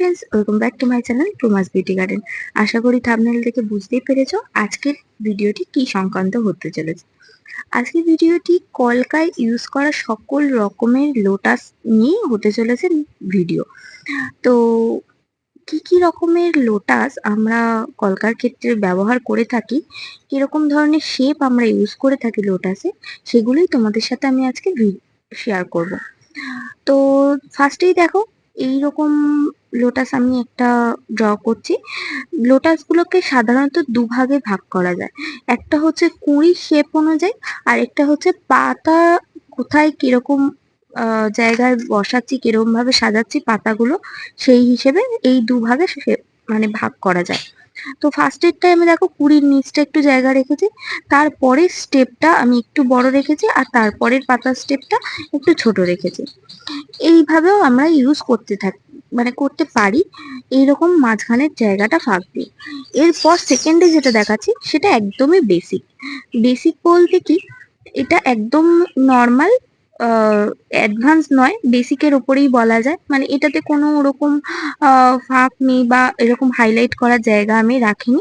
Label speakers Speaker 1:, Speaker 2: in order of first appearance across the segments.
Speaker 1: Friends welcome back to my channel টুমাস beauty garden আশা করি thumbnail থেকে বুঝতেই পেরেছ আজকের ভিডিওটি কি সংক্রান্ত হতে চলেছে। আজকের ভিডিওটি কলকায় ইউজ করা সকল রকমের লোটাস নিয়ে হতে চলেছে ভিডিও তো কি কি রকমের লোটাস আমরা কলকার ক্ষেত্রে ব্যবহার করে থাকি, কীরকম ধরনের শেপ আমরা ইউজ করে থাকি লোটাসে সেগুলোই তোমাদের সাথে আমি আজকে শেয়ার করব। তো ফার্স্টেই দেখো, এইরকম লোটাস আমি একটা ড্র করছি। লোটাসগুলোকে সাধারণত দুভাগে ভাগ করা যায়। একটা হচ্ছে কুঁড়ি শেপ অনুযায়ী, আর একটা হচ্ছে পাতা কোথায় কীরকম জায়গায় বসাচ্ছি কীরকম ভাবে সাজাচ্ছি পাতাগুলো, সেই হিসেবে এই দুভাগে মানে ভাগ করা যায়। তো ফার্স্ট এরটায় আমি দেখো কুড়ির নিচটা একটু জায়গা রেখেছি তারপরের স্টেপটা আমি একটু বড় রেখেছি, আর তারপরের পাতার স্টেপটা একটু ছোট রেখেছি। এইভাবেও আমরা ইউজ করতে থাকি। মানে করতে পারি, এইরকম মাঝখানের জায়গাটা ফাঁক দিয়ে এরপর সেকেন্ডে যেটা দেখাচ্ছি, সেটা একদমই বেসিক বেসিক বলতে কি? এটা একদম নর্মাল অ্যাডভান্স নয় বেসিকের ওপরেই বলা যায়। মানে এটাতে কোনো ওরকম ফাঁক নেই বা এরকম হাইলাইট করার জায়গা আমি রাখিনি।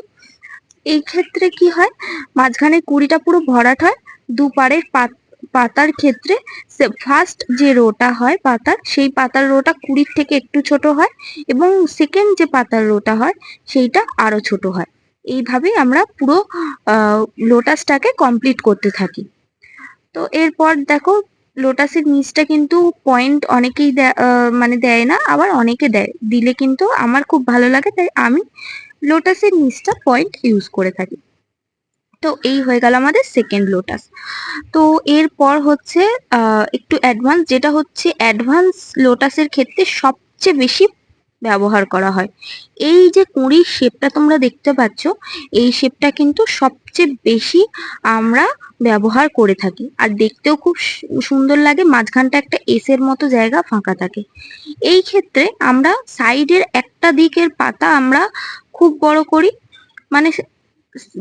Speaker 1: এই ক্ষেত্রে কি হয়, মাঝখানে কুড়িটা পুরো ভরাট হয়, দুপারের পাত পাতার ক্ষেত্রে ফার্স্ট যে রোটা হয় পাতার, সেই পাতার রোটা কুড়ির থেকে একটু ছোট হয় এবং সেকেন্ড যে পাতার রোটা হয় সেইটা আরও ছোট হয়। এইভাবেই আমরা পুরো লোটাসটাকে কমপ্লিট করতে থাকি। তো এরপর দেখো লোটাসের নিচটা কিন্তু পয়েন্ট অনেকেই মানে দেয় না, আবার অনেকে দেয়। দিলে কিন্তু আমার খুব ভালো লাগে, তাই আমি লোটাসের নিচটা পয়েন্ট ইউজ করে থাকি। তো এই হয়ে গেল আমাদের সেকেন্ড লোটাস তো এরপর হচ্ছে একটু অ্যাডভান্স যেটা হচ্ছে অ্যাডভান্স লোটাসের ক্ষেত্রে সবচেয়ে বেশি ব্যবহার করা হয়। এই যে কুঁড়ির শেপটা তোমরা দেখতে পাচ্ছ, এই শেপটা কিন্তু সবচেয়ে বেশি আমরা ব্যবহার করে থাকি। আর দেখতেও খুব সুন্দর লাগে, মাঝখানটা একটা এসের মতো জায়গা ফাঁকা থাকে। এই ক্ষেত্রে আমরা সাইডের একটা দিকের পাতা আমরা খুব বড় করি মানে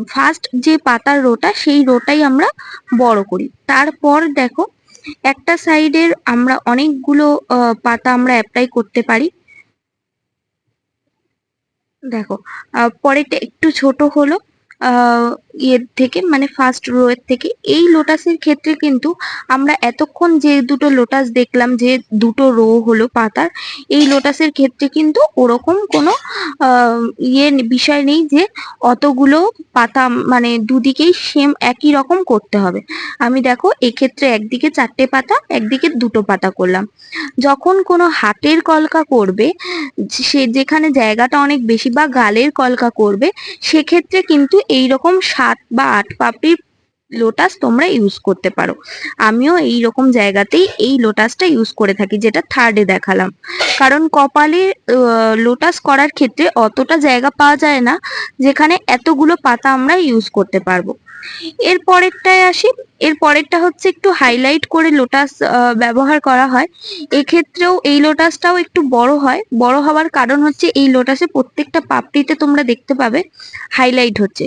Speaker 1: ফার্স্ট যে পাতার রোটা, সেই রোটাই আমরা বড় করি। তারপর দেখো, একটা সাইডের আমরা অনেকগুলো পাতা আমরা অ্যাপ্লাই করতে পারি। দেখো পরেরটা একটু ছোট হলো। ইয়ের থেকে মানে ফার্স্ট রো এর থেকে, এই লোটাসের ক্ষেত্রে কিন্তু আমরা এতক্ষণ যে দুটো লোটাস দেখলাম, যে দুটো রো হলো পাতার, এই লোটাসের ক্ষেত্রে কিন্তু ওরকম কোনো ইয়ে বিষয় নেই যে অতগুলো পাতা মানে দুদিকেই সেম একই রকম করতে হবে। আমি দেখো, এক্ষেত্রে একদিকে চারটে পাতা, একদিকে দুটো পাতা করলাম। যখন কোনো হাতের কলকা করবে, সে যেখানে জায়গাটা অনেক বেশি বা গালের কলকা করবে, সেক্ষেত্রে কিন্তু এই রকম সাত বা আট পাপড়ির লোটাস তোমরা ইউজ করতে পারো। আমিও এই রকম জায়গাতেই এই লোটাসটা ইউজ করে থাকি, যেটা থার্ডে দেখালাম। কারণ কপালে লোটাস করার ক্ষেত্রে অতটা জায়গা পাওয়া যায় না, যেখানে এতগুলো পাতা আমরা ইউজ করতে পারব। এর পরেরটায় আসি। এর পরেরটা হচ্ছে একটু হাইলাইট করে লোটাস ব্যবহার করা হয়। এক্ষেত্রেও এই লোটাসটাও একটু বড় হয়। বড় হওয়ার কারণ হচ্ছে এই লোটাসে প্রত্যেকটা পাপড়িতে তোমরা দেখতে পাবে হাইলাইট হচ্ছে।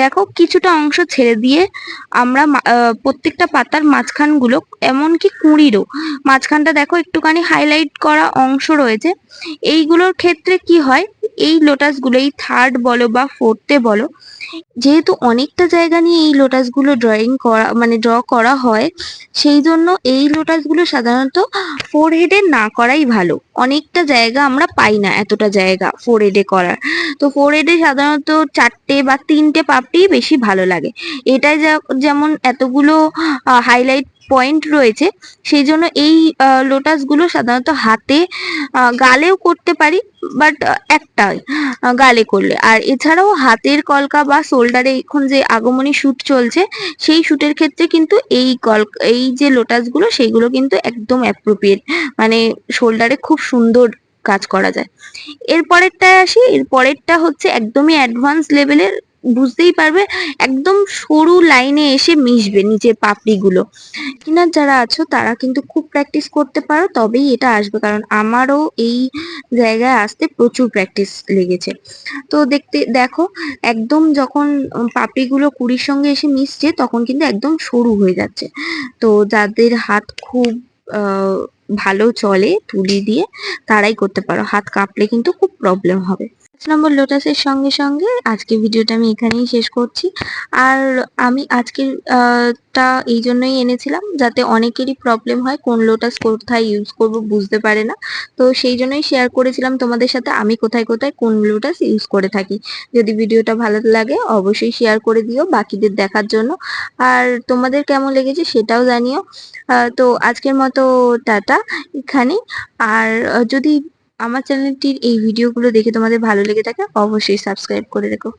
Speaker 1: দেখো, কিছুটা অংশ ছেড়ে দিয়ে আমরা প্রত্যেকটা পাতার মাঝখানগুলো, এমনকি কুঁড়িরও, মাঝখানটা দেখো একটুখানি হাইলাইট করা অংশ রয়েছে। এইগুলোর ক্ষেত্রে কি হয়? এই লোটাসগুলো এই থার্ড বলো বা ফোর্থে বলো যেহেতু অনেকটা জায়গা নিয়ে এই লোটাসগুলো ড্রয়িং করা মানে ড্র করা হয়, সেই জন্য এই লোটাসগুলো সাধারণত ফোর হেডে না করাই ভালো। অনেকটা জায়গা আমরা পাই না এতটা জায়গা ফোর হেডে করার। তো ফোর হেডে সাধারণত চারটে বা তিনটে পাপড়ি বেশি ভালো লাগে। এটাই যেমন এতগুলো হাইলাইট পয়েন্ট রয়েছে, সেই জন্য এই লোটাসগুলো সাধারণত হাতে গালেও করতে পারি বাট একটাই গালে করলে। আর এছাড়াও হাতের কলকা বা শোল্ডারে এখন যে আগমনী শুট চলছে, সেই শুটের ক্ষেত্রে কিন্তু এই কল, এই যে লোটাসগুলো সেইগুলো কিন্তু একদম অ্যাপ্রোপ্রিয়েট মানে শোল্ডারে খুব সুন্দর কাজ করা যায়। এর পরেরটায় আসি এর পরেরটা হচ্ছে একদমই অ্যাডভান্স লেভেলের বুঝতেই পারবে, একদম সরু লাইনে এসে মিশবে নিচের পাপড়িগুলো। কিনার যারা আছো, তারা কিন্তু খুব প্র্যাকটিস করতে পারো, তবেই এটা আসবে। কারণ আমারও এই জায়গায় আসতে প্রচুর প্র্যাকটিস লেগেছে। তো দেখতে, দেখো, একদম যখন পাপড়িগুলো কুড়ির সঙ্গে এসে মিশছে, তখন কিন্তু একদম সরু হয়ে যাচ্ছে। তো যাদের হাত খুব ভালো চলে, তুলি দিয়ে, তারাই করতে পারো। হাত কাঁপলে কিন্তু খুব প্রবলেম হবে। নম্বর লোটাসের সঙ্গে সঙ্গে আজকে ভিডিওটা আমি এখানেই শেষ করছি। আর আমি আজকের টা এই জন্যই এনেছিলাম যাতে অনেকেরই প্রবলেম হয় কোন লোটাস কোথায় ইউজ করব বুঝতে পারে না। তো সেই জন্যই শেয়ার করেছিলাম তোমাদের সাথে আমি কোথায় কোথায় কোন লোটাস ইউজ করে থাকি। যদি ভিডিওটা ভালো লাগে অবশ্যই শেয়ার করে দিও বাকিদের দেখার জন্য। আর তোমাদের কেমন লেগেছে সেটাও জানিও। তো আজকের মতো টাটা এখানে আর যদি আমার চ্যানেলটির এই ভিডিওগুলো দেখে তোমাদের ভালো লেগে থাকে অবশ্যই সাবস্ক্রাইব করে রেখো।